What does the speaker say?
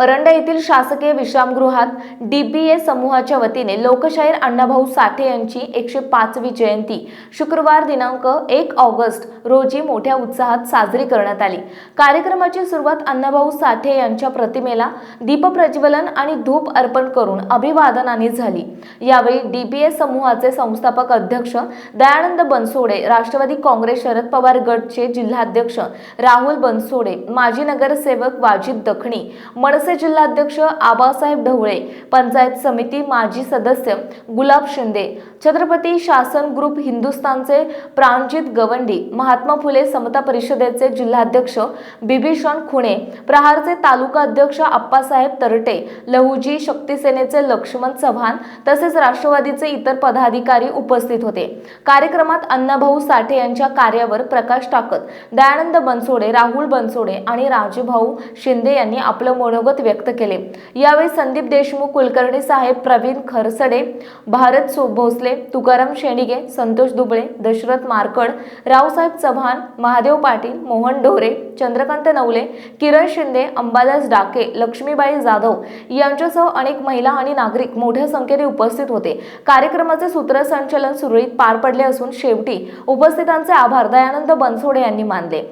परंडा येथील शासकीय विश्रामगृहात डीबीए समूहाच्या वतीने लोकशाहीर अण्णाभाऊ साठे यांची एकशे पाचवी जयंती. शुक्रवार दिनांक एक ऑगस्ट रोजी मोठ्या उत्साहात साजरी करण्यात आली. कार्यक्रमाची सुरुवात अण्णाभाऊ साठे यांच्या प्रतिमेला दीपप्रज्वलन आणि धूप अर्पण करून अभिवादनाने झाली. यावेळी डीबीए समूहाचे संस्थापक अध्यक्ष दयानंद बनसोडे राष्ट्रवादी काँग्रेस शरद पवार गटचे जिल्हाध्यक्ष राहुल बनसोडे माजी नगरसेवक वाजिद दखणी मनसे जिल्हाध्यक्ष आबासाहेब ढवळे पंचायत समिती माजी सदस्य गुलाब शिंदे छत्रपती शासन ग्रुप हिंदुस्थानचे प्राणजित गवंडी महात्मा फुले समता परिषदेचे जिल्हाध्यक्ष बिभीषण खुणे प्रहारचे तालुका अध्यक्ष आप्पासाहेब तरटे लहुजी शक्तीसेनेचे लक्ष्मण चव्हाण तसेच राष्ट्रवादीचे इतर पदाधिकारी उपस्थित होते. कार्यक्रमात अण्णाभाऊ साठे यांच्या कार्यावर प्रकाश टाकत दयानंद बनसोडे राहुल बनसोडे आणि राजूभाऊ शिंदे यांनी आपलं मनोगत व्यक्त केले. यावेळी संदीप देशमुख कुलकर्णी साहेब प्रवीण खरसडे भारत भोसले तुकाराम शेंडिगे संतोष दुबळे दशरथ मारकड रावसाहेब चव्हाण महादेव पाटील मोहन ढोरे चंद्रकांत नवले किरण शिंदे अंबादास डाके लक्ष्मीबाई जाधव यांच्यासह अनेक महिला आणि नागरिक मोठ्या संख्येने उपस्थित होते. कार्यक्रमाचे सूत्रसंचलन सुरळीत पार पडले असून शेवटी उपस्थितांचे आभार. दयानंद बनसोडे यांनी मानले.